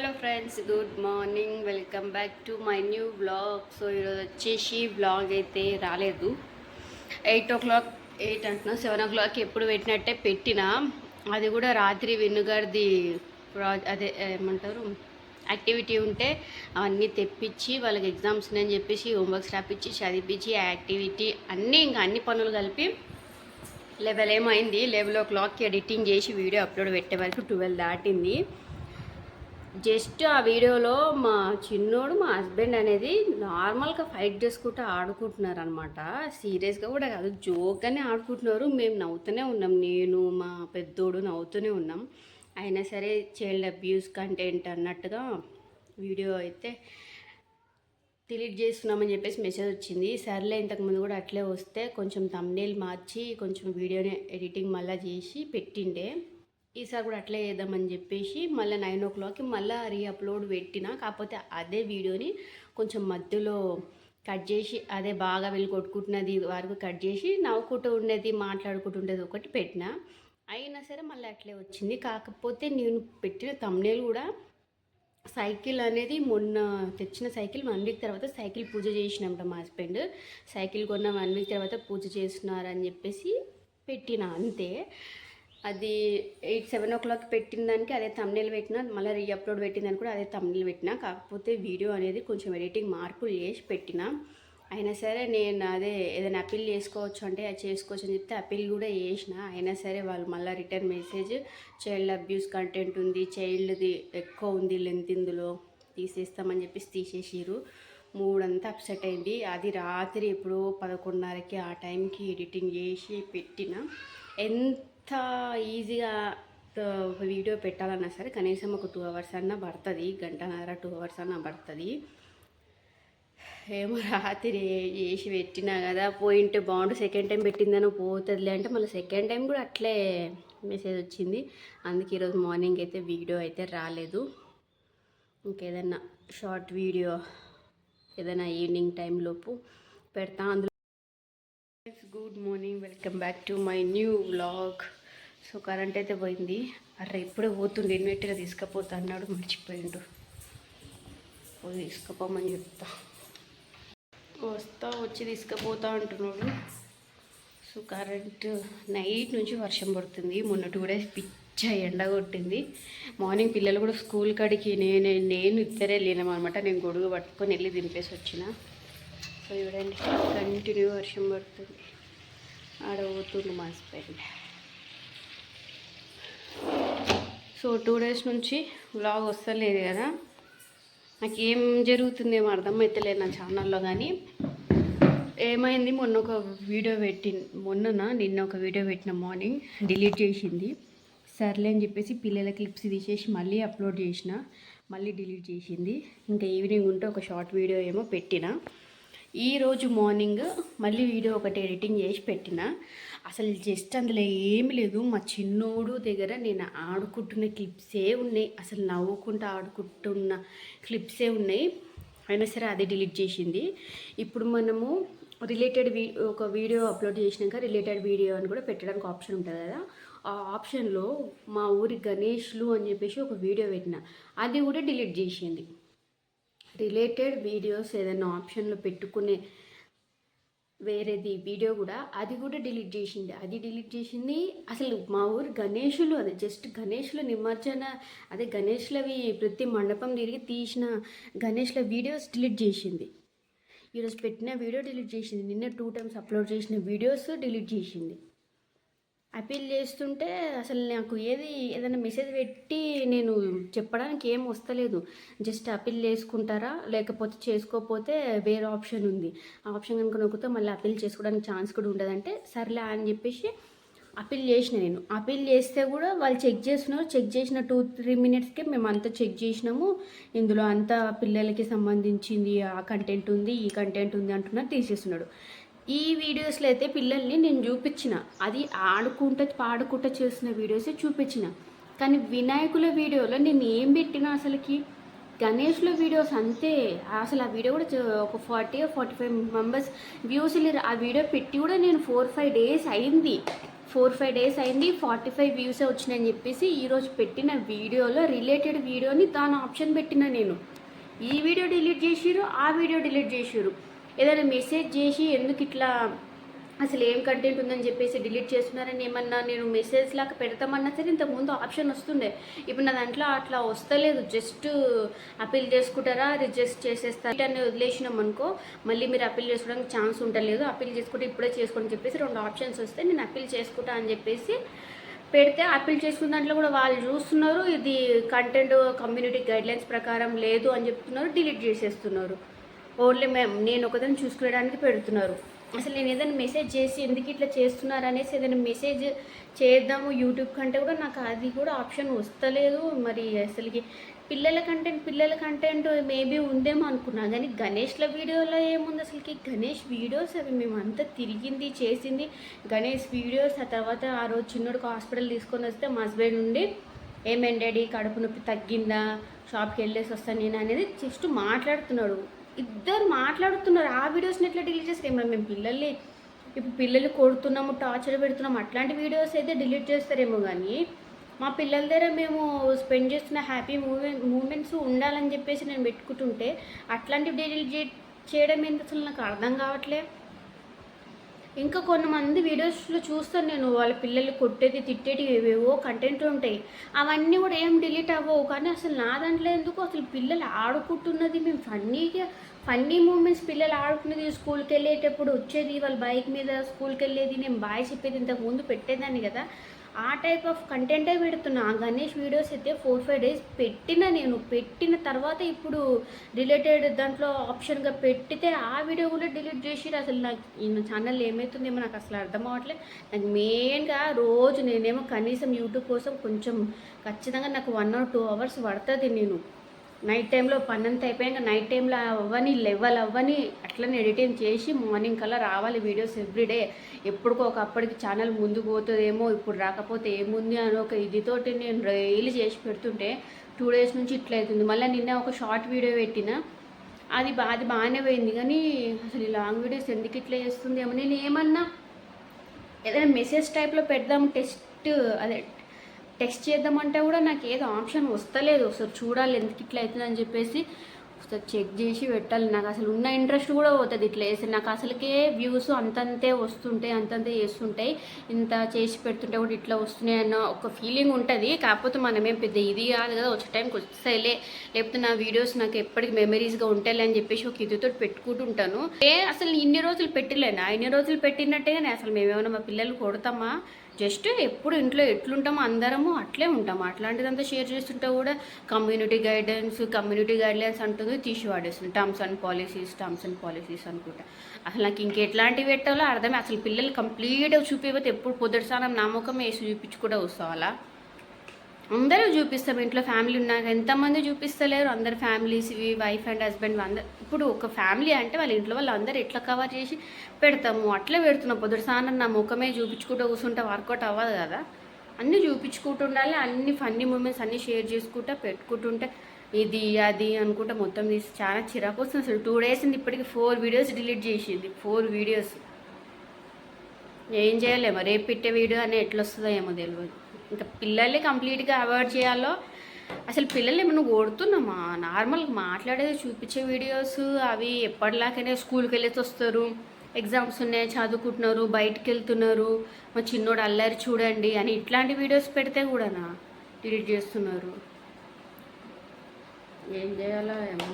Hello friends good morning welcome back to my new blog so ఈరోజు వచ్చేసి blog అయితే రాలేదు. ఎయిట్ ఓ క్లాక్ ఎయిట్ అంటున్నా seven o'clock ఎప్పుడు పెట్టినట్టే పెట్టిన. అది కూడా రాత్రి వెన్నుగారిది ప్రా అదే ఏమంటారు యాక్టివిటీ ఉంటే అవన్నీ తెప్పించి వాళ్ళకి ఎగ్జామ్స్ ఉన్నాయని చెప్పేసి హోంవర్క్స్ రాపించి చదివించి యాక్టివిటీ అన్నీ ఇంకా అన్ని పనులు కలిపి లెవెల్ ఏమైంది? లెవెల్ ఓ క్లాక్కి ఎడిటింగ్ చేసి వీడియో అప్లోడ్ పెట్టే వరకు ట్వెల్వ్ దాటింది. జస్ట్ ఆ వీడియోలో మా చిన్నోడు మా హస్బెండ్ అనేది నార్మల్గా ఫైట్ చేసుకుంటూ ఆడుకుంటున్నారు అనమాట సీరియస్గా కూడా కాదు జోక్గానే ఆడుకుంటున్నారు. మేము నవ్వుతూనే ఉన్నాం. నేను మా పెద్దోడు నవ్వుతూనే ఉన్నాం. అయినా సరే చైల్డ్ అబ్యూస్ కంటెంట్ అన్నట్టుగా వీడియో అయితే డిలీట్ చేస్తున్నామని చెప్పేసి మెసేజ్ వచ్చింది. సర్లే ఇంతకుముందు కూడా అట్లే వస్తే కొంచెం తమ్నేల్ మార్చి కొంచెం వీడియోని ఎడిటింగ్ మళ్ళీ చేసి పెట్టిండే. ఈసారి కూడా అట్లే చేద్దామని చెప్పేసి మళ్ళీ నైన్ ఓ క్లాక్కి మళ్ళీ రీ అప్లోడ్ పెట్టిన కాకపోతే అదే వీడియోని కొంచెం మధ్యలో కట్ చేసి అదే బాగా వెళ్ళి కొట్టుకుంటున్నది వరకు కట్ చేసి నవ్వుకుంటూ ఉండేది మాట్లాడుకుంటుండేది ఒకటి పెట్టిన. అయినా సరే మళ్ళీ అట్లే వచ్చింది. కాకపోతే నేను పెట్టిన తమ్నేలు కూడా సైకిల్ అనేది మొన్న తెచ్చిన సైకిల్ వన్ వీక్ తర్వాత సైకిల్ పూజ చేసినామట మా హస్బెండ్ సైకిల్ కొన్న వన్ వీక్ తర్వాత పూజ చేస్తున్నారని చెప్పేసి పెట్టిన అంతే. అది ఎయిట్ సెవెన్ ఓ క్లాక్ పెట్టిన దానికి అదే తమ్నేల్ పెట్టిన మళ్ళీ రీ అప్లోడ్ పెట్టిన దానికి కూడా అదే తమ్నేల్ పెట్టిన. కాకపోతే వీడియో అనేది కొంచెం ఎడిటింగ్ మార్పులు చేసి పెట్టిన. అయినా సరే నేను అదే ఏదైనా అప్పీల్ చేసుకోవచ్చు అంటే అది చేసుకోవచ్చు అని చెప్తే అప్పీల్ కూడా చేసిన. అయినా సరే వాళ్ళు మళ్ళీ return message child abuse content ఉంది చైల్డ్ది ఎక్కువ ఉంది లెంత్ ఇందులో తీసేస్తామని చెప్పేసి తీసేసిరు మూడంతా అప్సెట్ అయింది. అది రాత్రి ఎప్పుడో పదకొండున్నరకి ఆ టైంకి ఎడిటింగ్ చేసి పెట్టిన. ఎంత ఈజీగా వీడియో పెట్టాలన్నా సరే కనీసం ఒక టూ అవర్స్ అన్నా పడుతుంది. గంటన్నర టూ అవర్స్ అన్నా పడుతుంది. ఏమో రాత్రి చేసి పెట్టినా కదా పోయింటే బాగుండు. సెకండ్ టైం పెట్టిందనో పోతుందిలే అంటే మళ్ళీ సెకండ్ టైం కూడా అట్లే మెసేజ్ వచ్చింది. అందుకే ఈరోజు మార్నింగ్ అయితే వీడియో అయితే రాలేదు. ఇంకేదన్నా షార్ట్ వీడియో ఏదైనా ఈవినింగ్ టైంలోపు పెడతా. అందులో good morning welcome back to my new vlog so current అయితే పోయింది. అర్రే ఇప్పుడే పోతుంది ఇన్వెట్గా తీసుకుపోతా అన్నాడు మర్చిపోయిండు. పోయి తీసుకుపోమని చెప్తా. వస్తా వచ్చి తీసుకుపోతా అంటున్నాడు. సో కరెంట్ నైట్ నుంచి వర్షం పడుతుంది. మొన్నటి కూడా పిచ్చ ఎండ కొట్టింది. మార్నింగ్ పిల్లలు కూడా స్కూల్ కాడికి నేను నేను ఇద్దరే లేనమనమాట నేను గొడుగు పట్టుకొని వెళ్ళి దింపేసి వచ్చిన. సో చూడండి కంటిన్యూ వర్షం పడుతుంది. ఆడ పోతుండు మా హస్బెండ్. సో టూ డేస్ నుంచి వ్లాగ్ వస్తలేదు కదా. నాకు ఏం జరుగుతుందేమో అర్థమవుతలేదు నా ఛానల్లో కానీ. ఏమైంది మొన్న ఒక వీడియో పెట్టి మొన్న నిన్న ఒక వీడియో పెట్టిన మార్నింగ్ డిలీట్ చేసింది. సర్లే అని చెప్పేసి పిల్లల క్లిప్స్ తీసేసి మళ్ళీ అప్లోడ్ చేసిన మళ్ళీ డిలీట్ చేసింది. ఇంకా ఈవినింగ్ ఉంటే ఒక షార్ట్ వీడియో ఏమో పెట్టిన. ఈరోజు మార్నింగ్ మళ్ళీ వీడియో ఒకటి ఎడిటింగ్ చేసి పెట్టిన. అసలు జస్ట్ అందులో ఏమి లేదు. మా చిన్నోడు దగ్గర నేను ఆడుకుంటున్న క్లిప్సే ఉన్నాయి. అసలు నవ్వుకుంటూ ఆడుకుంటున్న క్లిప్సే ఉన్నాయి. అయినా సరే అది డిలీట్ చేసింది. ఇప్పుడు మనము రిలేటెడ్ వీ ఒక వీడియో అప్లోడ్ చేసినాక రిలేటెడ్ వీడియో అని కూడా పెట్టడానికి ఆప్షన్ ఉంటుంది కదా. ఆ ఆప్షన్లో మా ఊరి గణేష్లు అని చెప్పేసి ఒక వీడియో పెట్టిన. అది కూడా డిలీట్ చేసింది. రిలేటెడ్ వీడియోస్ ఏదైనా ఆప్షన్లో పెట్టుకునే వేరేది వీడియో కూడా అది కూడా డిలీట్ చేసింది. అది డిలీట్ చేసింది అసలు మా ఊరు గణేషులు అది జస్ట్ గణేష్ల నిమజ్జన అదే గణేష్లవి ప్రతి మండపం తిరిగి తీసిన గణేష్ల వీడియోస్ డిలీట్ చేసింది. ఈరోజు పెట్టిన వీడియో డిలీట్ చేసింది. నిన్న టూ టైమ్స్ అప్లోడ్ చేసిన వీడియోస్ డిలీట్ చేసింది. అపీల్ చేస్తుంటే అసలు నాకు ఏది ఏదైనా మెసేజ్ పెట్టి నేను చెప్పడానికి ఏం వస్తలేదు. జస్ట్ అపీల్ చేసుకుంటారా? లేకపోతే చేసుకోకపోతే వేరే ఆప్షన్ ఉంది. ఆ ఆప్షన్ కనుక నొక్కితే మళ్ళీ అపీల్ చేసుకోవడానికి ఛాన్స్ కూడా ఉండదంటే సర్లే అని చెప్పేసి అపీల్ చేసిన నేను. అపీల్ చేస్తే కూడా వాళ్ళు చెక్ చేస్తున్నారు. చెక్ చేసిన టూ త్రీ మినిట్స్కే మేము అంతా చెక్ చేసినాము. ఇందులో అంతా పిల్లలకి సంబంధించింది ఆ కంటెంట్ ఉంది ఈ కంటెంట్ ఉంది అంటున్నారు తీసేస్తున్నాడు. ఈ వీడియోస్లో అయితే పిల్లల్ని నేను చూపించిన. అది ఆడుకుంటూ పాడుకుంటూ చేసిన వీడియోసే చూపించిన. కానీ వినాయకుల వీడియోలో నేను ఏం పెట్టినా అసలుకి? గణేష్లో వీడియోస్ అంతే. అసలు ఆ వీడియో కూడా ఒక forty forty five members views లేరు. ఆ వీడియో పెట్టి కూడా నేను ఫోర్ ఫైవ్ డేస్ అయింది. ఫోర్ ఫైవ్ డేస్ అయింది ఫార్టీ ఫైవ్ వ్యూసే వచ్చినాయని చెప్పేసి ఈరోజు పెట్టిన వీడియోలో రిలేటెడ్ వీడియోని దాని ఆప్షన్ పెట్టిన నేను. ఈ వీడియో డిలీట్ చేసిరు ఆ వీడియో డిలీట్ చేసిరు ఏదైనా మెసేజ్ చేసి ఎందుకు ఇట్లా అసలు ఏం కంటెంట్ ఉందని చెప్పేసి డిలీట్ చేస్తున్నారని ఏమన్నా నేను మెసేజ్ లాగా పెడతామన్నా సరే ఇంతకుముందు ఆప్షన్ వస్తుండే. ఇప్పుడు నా దాంట్లో అట్లా వస్తలేదు. జస్ట్ అపీల్ చేసుకుంటారా? రిజెస్ట్ చేసేస్తారా? అని వదిలేసినాం అనుకో మళ్ళీ మీరు అపీల్ చేసుకోవడానికి ఛాన్స్ ఉండలేదు. అపీల్ చేసుకుంటే ఇప్పుడే చేసుకోండి చెప్పేసి రెండు ఆప్షన్స్ వస్తే నేను అపీల్ చేసుకుంటా అని చెప్పేసి పెడితే అప్పీల్ చేసుకున్న దాంట్లో కూడా వాళ్ళు చూస్తున్నారు. ఇది కంటెంట్ కమ్యూనిటీ గైడ్లైన్స్ ప్రకారం లేదు అని చెప్తున్నారు. డిలీట్ చేసేస్తున్నారు. ఓన్లీ మేము నేను ఒకదాన్ని చూసుకోవడానికి పెడుతున్నారు. అసలు నేను ఏదైనా మెసేజ్ చేసి ఎందుకు ఇట్లా చేస్తున్నారు అనేసి ఏదైనా మెసేజ్ చేద్దాము యూట్యూబ్ కంటే కూడా నాకు అది కూడా ఆప్షన్ వస్తలేదు. మరి అసలుకి పిల్లల కంటెంట్ పిల్లల కంటెంట్ మేబీ ఉందేమో అనుకున్నా. కానీ గణేష్ల వీడియోలో ఏముంది అసలుకి? గణేష్ వీడియోస్ అవి మేము అంతా తిరిగింది చేసింది. గణేష్ వీడియోస్ ఆ తర్వాత ఆ రోజు చిన్నోడికి హాస్పిటల్ తీసుకొని వస్తే మా హస్బెండ్ నుండి ఏమేం డాడీ కడుపు నొప్పి తగ్గిందా? షాప్కి వెళ్ళేసి వస్తాను నేను అనేది జస్ట్ మాట్లాడుతున్నాడు. ఇద్దరు మాట్లాడుతున్నారు. ఆ వీడియోస్ని ఎట్లా డిలీట్ చేస్తారు? ఏమో మేము పిల్లల్ని ఇప్పుడు పిల్లలు కొడుతున్నాము టార్చర్ పెడుతున్నాము అట్లాంటి వీడియోస్ అయితే డిలీట్ చేస్తారేమో కానీ మా పిల్లల దగ్గర మేము స్పెండ్ చేస్తున్న హ్యాపీ మూమెంట్ మూమెంట్స్ ఉండాలని చెప్పేసి నేను పెట్టుకుంటుంటే అట్లాంటివి డిలీట్ చేయడం ఏంటి అసలు నాకు అర్థం కావట్లే. ఇంకా కొంతమంది వీడియోస్లో చూస్తాను నేను వాళ్ళ పిల్లలు కొట్టేది తిట్టేది ఏవేవో కంటెంట్ ఉంటాయి. అవన్నీ కూడా ఏం డిలీట్ అవ్వవు. కానీ అసలు నా దాంట్లో ఎందుకు? అసలు పిల్లలు ఆడుకుంటున్నది మేము ఫన్నీగా ఫన్నీ మూమెంట్స్ పిల్లలు ఆడుకునేది స్కూల్కి వెళ్ళేటప్పుడు వచ్చేది వాళ్ళ బైక్ మీద స్కూల్కి వెళ్ళేది నేను బాయ్ చెప్పేది ఇంతకు ముందు పెట్టేదాన్ని కదా. ఆ టైప్ ఆఫ్ కంటెంటే పెడుతున్నా. ఆ గణేష్ వీడియోస్ అయితే ఫోర్ ఫైవ్ డేస్ పెట్టిన నేను. పెట్టిన తర్వాత ఇప్పుడు రిలేటెడ్ దాంట్లో ఆప్షన్గా పెట్టితే ఆ వీడియో కూడా డిలీట్ చేసి అసలు నాకు ఈ ఛానల్ ఏమవుతుందేమో నాకు అసలు అర్థం అవ్వట్లేదు. నాకు మెయిన్గా రోజు నేనేమో కనీసం యూట్యూబ్ కోసం కొంచెం ఖచ్చితంగా నాకు వన్ ఆర్ టూ అవర్స్ పడుతుంది నేను. నైట్ టైంలో పని అయిపోయాక నైట్ టైంలో అవ్వని లెవెల్ అవ్వని అట్లనే ఎడిటింగ్ చేసి మార్నింగ్ కల్లా రావాలి వీడియోస్ ఎవ్రీడే ఎప్పటికో ఒకప్పటికి ఛానల్ ముందుకు పోతుందేమో ఇప్పుడు రాకపోతే ఏముంది అని ఒక ఇదితోటి నేను డైలీ చేసి పెడుతుంటే టూ డేస్ నుంచి ఇట్లా అవుతుంది మళ్ళీ నిన్న ఒక షార్ట్ వీడియో పెట్టిన అది బా అది బాగానే పోయింది. కానీ అసలు ఈ లాంగ్ వీడియోస్ ఎందుకు ఇట్లా చేస్తుంది ఏమో నేను ఏమన్నా ఏదైనా మెసేజ్ టైప్లో పెడదాం టెస్ట్ అదే టెక్స్ట్ చేద్దామంటే కూడా నాకు ఏదో ఆప్షన్ వస్తలేదు. ఒకసారి చూడాలి ఎందుకు ఇట్లా అవుతుందని చెప్పేసి ఒకసారి చెక్ చేసి పెట్టాలి. నాకు అసలు ఉన్న ఇంట్రెస్ట్ కూడా పోతుంది ఇట్లా వేసి నాకు అసలుకే వ్యూస్ అంతంతే వస్తుంటాయి అంతంతే చేస్తుంటాయి. ఇంత చేసి పెడుతుంటే కూడా ఇట్లా వస్తున్నాయి అన్న ఒక ఫీలింగ్ ఉంటుంది. కాకపోతే మనమేం పెద్ద ఇది కాదు కదా. వచ్చే టైంకి వస్తాయిలే లేకపోతే నా వీడియోస్ నాకు ఎప్పటికి మెమరీస్గా ఉంటాయిలే అని చెప్పేసి ఒక ఇదితో పెట్టుకుంటుంటాను. ఏ అసలు ఇన్ని రోజులు పెట్టలేనా? ఇన్ని రోజులు పెట్టినట్టేగానే అసలు మేమేమైనా మా పిల్లలు కొడతామా? జస్ట్ ఎప్పుడు ఇంట్లో ఎట్లుంటామో అందరము అట్లే ఉంటాము. అట్లాంటిదంతా షేర్ చేస్తుంటే కూడా కమ్యూనిటీ గైడెన్స్ కమ్యూనిటీ గైడ్లైన్స్ అంటుంది తీసి వాడేస్తుంది. Terms and policies terms and policies అనుకుంటా. అసలు నాకు ఇంకెట్లాంటివి పెట్టాలో అర్థమే. అసలు పిల్లలు కంప్లీట్గా చూపేవతే ఎప్పుడు పొద్దుటి స్నానం నామకం వేసి చూపించి కూడా వస్తావాలా? అందరూ చూపిస్తాం ఇంట్లో ఫ్యామిలీ ఉన్నాక ఎంతమంది చూపిస్తలేరు. అందరు ఫ్యామిలీస్ ఇవి వైఫ్ అండ్ హస్బెండ్ అందరు. ఇప్పుడు ఒక ఫ్యామిలీ అంటే వాళ్ళ ఇంట్లో వాళ్ళు అందరు ఎట్లా కవర్ చేసి పెడతాము? అట్లే పెడుతున్నాం. పొద్దుటి నా ముఖమే చూపించుకుంటూ కూర్చుంటే వర్కౌట్ అవ్వదు కదా. అన్నీ చూపించుకుంటూ ఉండాలి. అన్ని ఫన్నీ మూమెంట్స్ అన్నీ షేర్ చేసుకుంటా పెట్టుకుంటుంటే ఇది అది అనుకుంటా మొత్తం తీసి చాలా చిరాకు వస్తుంది అసలు. టూ డేస్ ఇప్పటికి ఫోర్ వీడియోస్ డిలీట్ చేసింది. ఫోర్ వీడియోస్ ఏం చేయలేమో. రేపు పెట్టే వీడియో అని ఎట్లా వస్తుందో ఏమో తెలియదు ఇంకా పిల్లల్ని కంప్లీట్గా అవాయిడ్ చేయాలో? అసలు పిల్లల్ని మనం కొడుతున్నామా నార్మల్గా మాట్లాడేది చూపించే వీడియోస్ అవి ఎప్పటిలాగానే స్కూల్కి వెళ్ళేసి వస్తారు. ఎగ్జామ్స్ ఉన్నాయి చదువుకుంటున్నారు బయటకు వెళ్తున్నారు. మా చిన్నోడు అల్లరి చూడండి అని ఇట్లాంటి వీడియోస్ పెడితే కూడానా? డిలీట్ చేస్తున్నారు. ఏం చేయాలో ఏమో.